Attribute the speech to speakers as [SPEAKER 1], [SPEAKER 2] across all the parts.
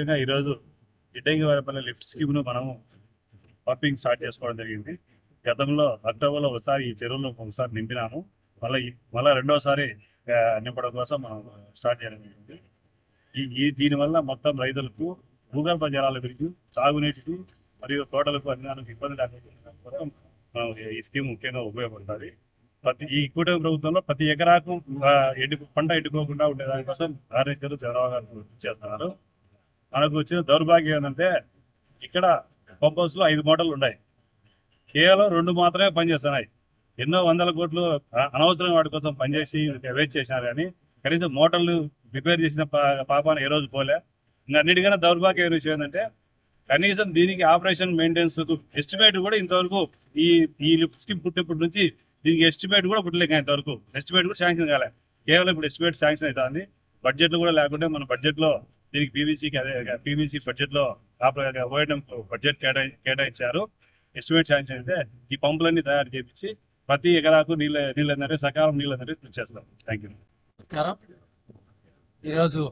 [SPEAKER 1] ముఖ్యంగా ఈరోజు ఇడ్డంగి వారిపల్లి లిఫ్ట్ స్కీమ్ను మనము పంపింగ్ స్టార్ట్ చేసుకోవడం జరిగింది. గతంలో అక్టోబర్లో ఒకసారి ఈ చెరువులో ఒకసారి నింపినాము. మళ్ళీ మళ్ళీ రెండోసారి నింపడం కోసం మనం స్టార్ట్ చేయడం జరిగింది. ఈ దీనివల్ల మొత్తం రైతులకు భూగర్భ జలాల గురించి తాగునీటికి మరియు తోటలకు అన్నిదానికి ఇబ్బంది లేకుండా కోసం మనం ఈ స్కీమ్ ముఖ్యంగా ఉపయోగపడుతుంది. ప్రతి ఈ కూటమి ప్రభుత్వంలో ప్రతి ఎకరాకు ఎండి పంట ఎండిపోకుండా ఉండే దానికోసం ఆర్ఎస్ఆర్ చంద్రబాబు గారు చేస్తున్నారు. మనకు వచ్చిన దౌర్భాగ్యం ఏంటంటే ఇక్కడ పంప్లో ఐదు మోటార్లు ఉన్నాయి. కేవలం రెండు మాత్రమే పనిచేస్తున్నాయి. ఎన్నో వందల కోట్లు అనవసరం వాటి కోసం పనిచేసి వేస్ట్ చేసినారు. కానీ కనీసం మోటార్లు రిపేర్ చేసిన పా- పాపాన ఏ రోజు పోలే. ఇంకా అన్నిటికన్నా దౌర్భాగ్యమైన విషయం ఏంటంటే కనీసం దీనికి ఆపరేషన్ మెయింటెనెన్స్ ఎస్టిమేట్ కూడా ఇంతవరకు ఈ ఈ లిఫ్ట్ స్కీమ్ పుట్టినప్పటి నుంచి దీనికి ఎస్టిమేట్ కూడా పుట్టలేక ఇంతవరకు. ఎస్టిమేట్ కూడా శాంక్షన్ కాలే. కేవలం ఇప్పుడు ఎస్టిమేట్ శాంక్షన్ అవుతుంది. బడ్జెట్ కూడా లేకుంటే మన బడ్జెట్లో దీనికి పీవీసీకి అదే పీవీసీ బడ్జెట్లో ఓఎన్ఎం బడ్జెట్ కేటాయి కేటాయించారు. ఎస్టిమేట్ అయితే ఈ పంపులన్నీ తయారు చేపించి ప్రతి ఎకరాకు నీళ్ళ నీళ్ళందరూ సకాలం నీళ్ళందరూ చేస్తాం. థ్యాంక్ యూ
[SPEAKER 2] నమస్కారం. ఈరోజు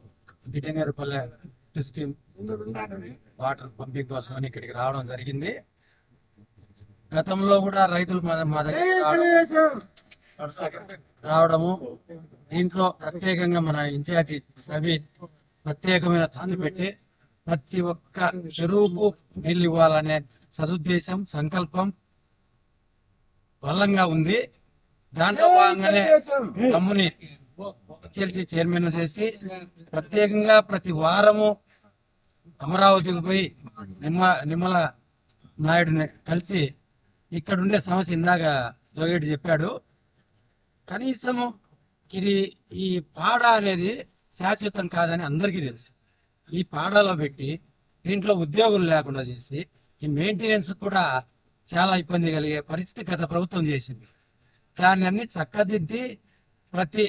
[SPEAKER 2] వాటర్ పంపింగ్ కోసం అని ఇక్కడికి రావడం జరిగింది. గతంలో కూడా రైతులు మా దగ్గర రావడము. దీంట్లో ప్రత్యేకంగా మన ఇన్ఛార్జి రవి ప్రత్యేకమైన దృష్టి పెట్టి ప్రతి ఒక్క చెరువుకు నీళ్ళు ఇవ్వాలనే సదుద్దేశం సంకల్పం బలంగా ఉంది. దాంట్లో భాగంగానే తమ్ముని హెచ్ఎల్సి చైర్మన్ చేసి ప్రత్యేకంగా ప్రతి వారము అమరావతికి పోయి నిమ్మ నిమ్మల నాయుడుని కలిసి ఇక్కడ ఉండే సమస్య ఇందాక జోగేటి చెప్పాడు. కనీసము ఇది ఈ పాడ అనేది శాశ్వతం కాదని అందరికీ తెలుసు. ఈ పాడలో పెట్టి దీంట్లో ఉద్యోగులు లేకుండా చేసి ఈ మెయింటెనెన్స్ కూడా చాలా ఇబ్బంది కలిగే పరిస్థితి గత ప్రభుత్వం చేసింది. దాన్ని అన్ని చక్కదిద్ది ప్రతి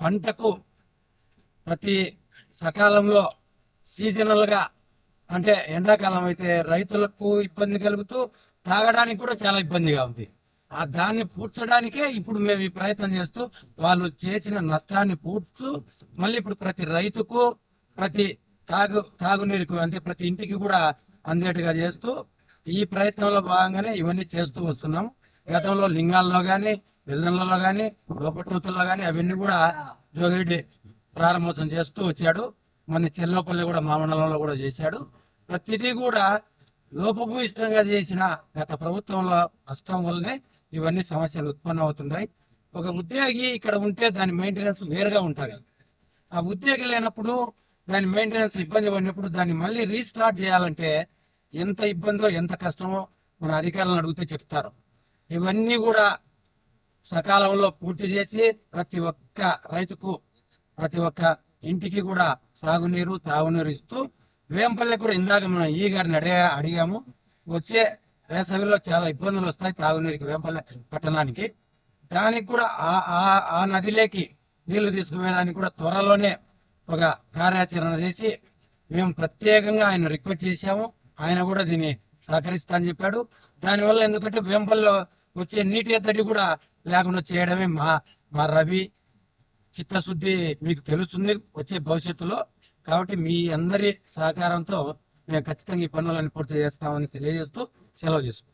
[SPEAKER 2] పంటకు ప్రతి సకాలంలో సీజనల్గా అంటే ఎండాకాలం అయితే రైతులకు ఇబ్బంది కలుగుతూ తాగడానికి కూడా చాలా ఇబ్బందిగా ఉంది. ఆ దాన్ని పూడ్చడానికే ఇప్పుడు మేము ఈ ప్రయత్నం చేస్తూ వాళ్ళు చేసిన నష్టాన్ని పూడ్చు మళ్ళీ ఇప్పుడు ప్రతి రైతుకు ప్రతి తాగు తాగునీరుకు అంటే ప్రతి ఇంటికి కూడా అందేట్టుగా చేస్తూ ఈ ప్రయత్నంలో భాగంగానే ఇవన్నీ చేస్తూ వస్తున్నాం. గతంలో లింగాల్లో కానీ వెల్లంలలో కానీ లోపట్నూతుల్లో కానీ అవన్నీ కూడా జోగిరెడ్డి ప్రారంభోత్సవం చేస్తూ వచ్చాడు. మన చెల్లపల్లి కూడా మా మండలంలో కూడా చేశాడు. ప్రతిదీ కూడా లోపభూయిష్టంగా చేసిన గత ప్రభుత్వంలో నష్టం వల్లనే ఇవన్నీ సమస్యలు ఉత్పన్నం ఒక ఉద్యోగి ఇక్కడ ఉంటే దాని మెయింటెనెన్స్ వేరుగా ఉంటుంది. ఆ ఉద్యోగి లేనప్పుడు దాని మెయింటెనెన్స్ ఇబ్బంది పడినప్పుడు దాన్ని మళ్ళీ రీస్టార్ట్ చేయాలంటే ఎంత ఇబ్బందో ఎంత కష్టమో మన అధికారులను అడిగితే చెప్తారు. ఇవన్నీ కూడా సకాలంలో పూర్తి చేసి ప్రతి ఒక్క రైతుకు ప్రతి ఒక్క ఇంటికి కూడా సాగునీరు తాగునీరు ఇస్తూ వేంపల్లె కూడా ఇందాక మనం ఈ గారిని అడిగా అడిగాము. వచ్చే వేసవిలో చాలా ఇబ్బందులు వస్తాయి తాగునీరుకి వేంపల్లె పట్టణానికి. దానికి కూడా ఆ ఆ- ఆ నదిలోకి నీళ్ళు తీసుకుపోయేదానికి కూడా త్వరలోనే ఒక కార్యాచరణ చేసి మేము ప్రత్యేకంగా ఆయన రిక్వెస్ట్ చేశాము. ఆయన కూడా దీన్ని సహకరిస్తా అని చెప్పాడు. దానివల్ల ఎందుకంటే వేంపల్లో వచ్చే నీటి ఎద్దడి కూడా లేకుండా చేయడమే మా మా రవి చిత్తశుద్ధి మీకు తెలుస్తుంది వచ్చే భవిష్యత్తులో. కాబట్టి మీ అందరి సహకారంతో మేము ఖచ్చితంగా ఈ పనులను పూర్తి చేస్తామని తెలియజేస్తూ సెలవు చేసుకో